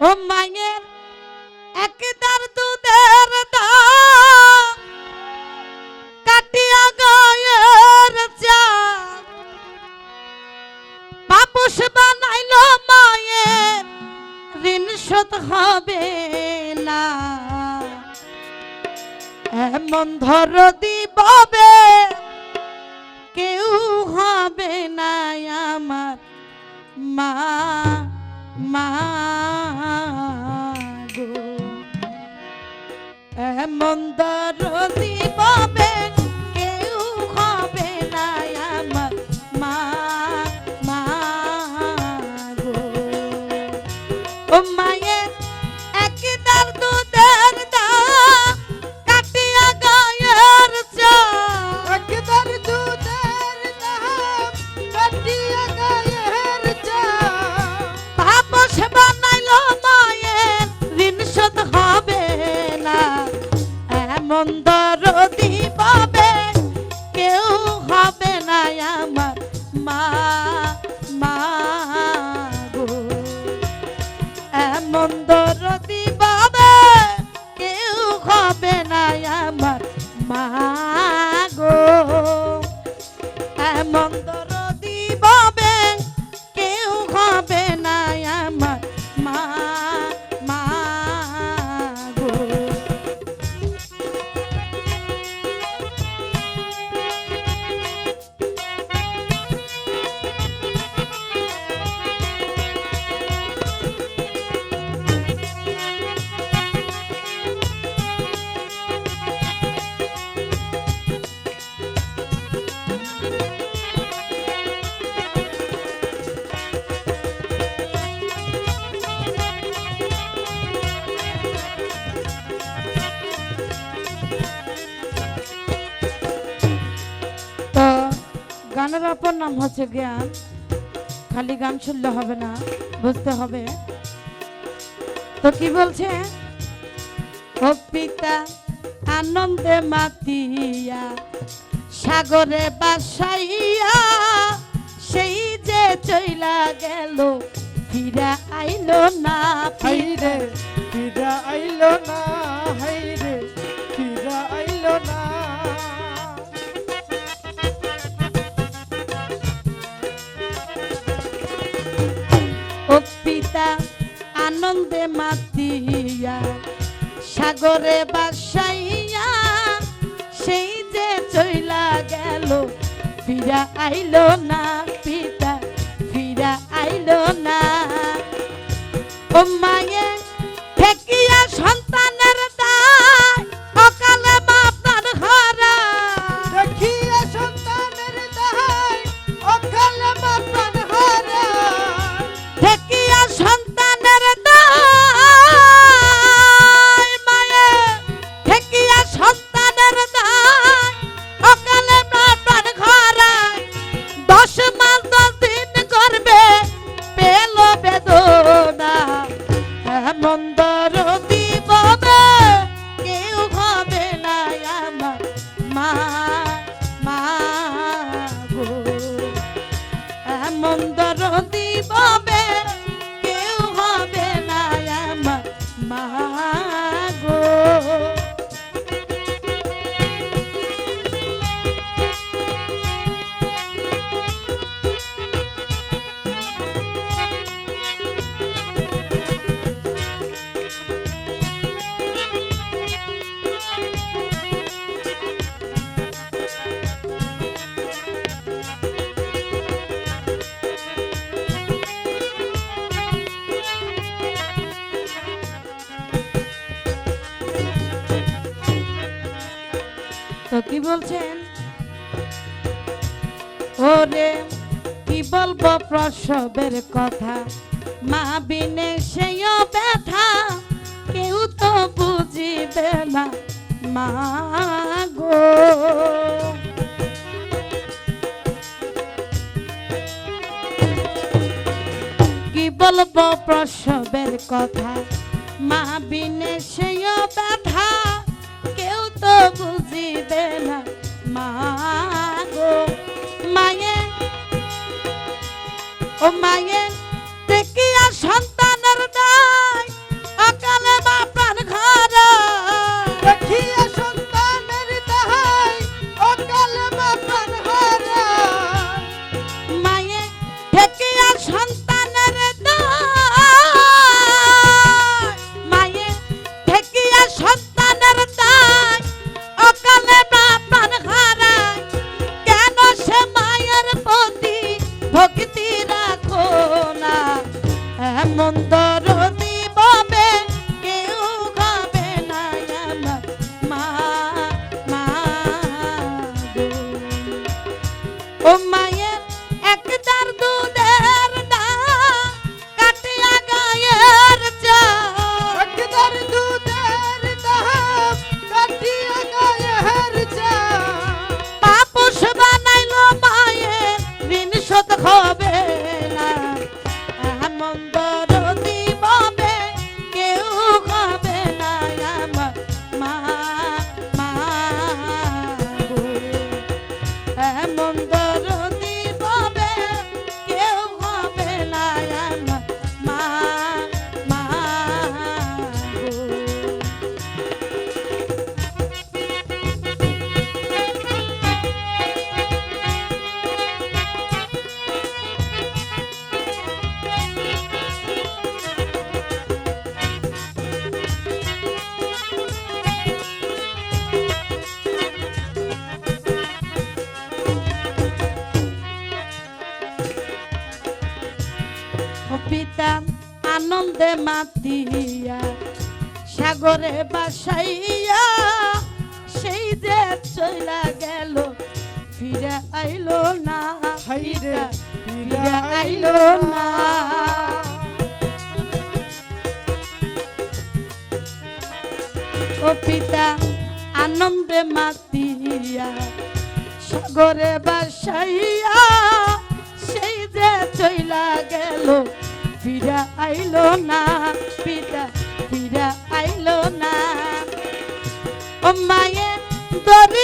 ও মায়ের একদার দুধের দাম কাটিয়া গায়ের চা পাপুস বানাইল মায়ের ঋণ শোধ হবে না। এমন ধর দিববে, কেউ হবে না আমার মা মা। এমন দরদি পাবে কেউ হবে না আমার মা মা গো। ও মায়ের এমন দরদি পাবে কেউ হবে না আমার মা। গানের অপর নাম হচ্ছে জ্ঞান। খালি গান শুনলে হবে না, বুঝতে হবে। তো কি বলছে? ও পিতা, আনন্দে মাতিয়া, সাগরে বাসাইয়া, সেই যে চইলা গেল, ফিরা আইলো না হাইরে ফিরা আইলো না আনন্দে মাতিয়া সাগরে বাসাইয়া সেই যে চইলা গেল ফিরা আইলো না। দরদি পাবে কেউ হবে না আমার মা। তো কি বলছেন? ওরে, কি বলব প্রসবের কথা? মা বিনে সেইও ব্যথা, কেউ তো বুঝিবে না। মা গো। কি বলব প্রসবের কথা? মা বিনে সেইও মাতিয়া সাগরে বাসাইয়া সেই যে চইলা গেল ফিরে আইলো না হাইরে ফিরে আইলো না। ও পিতা আনন্দে মাতিয়া সাগরে বাসাইয়া সেই যে চইলা গেল ফিরা আইলো না পিতা ফিরা আইলো না। ও মায়ে দরিয়া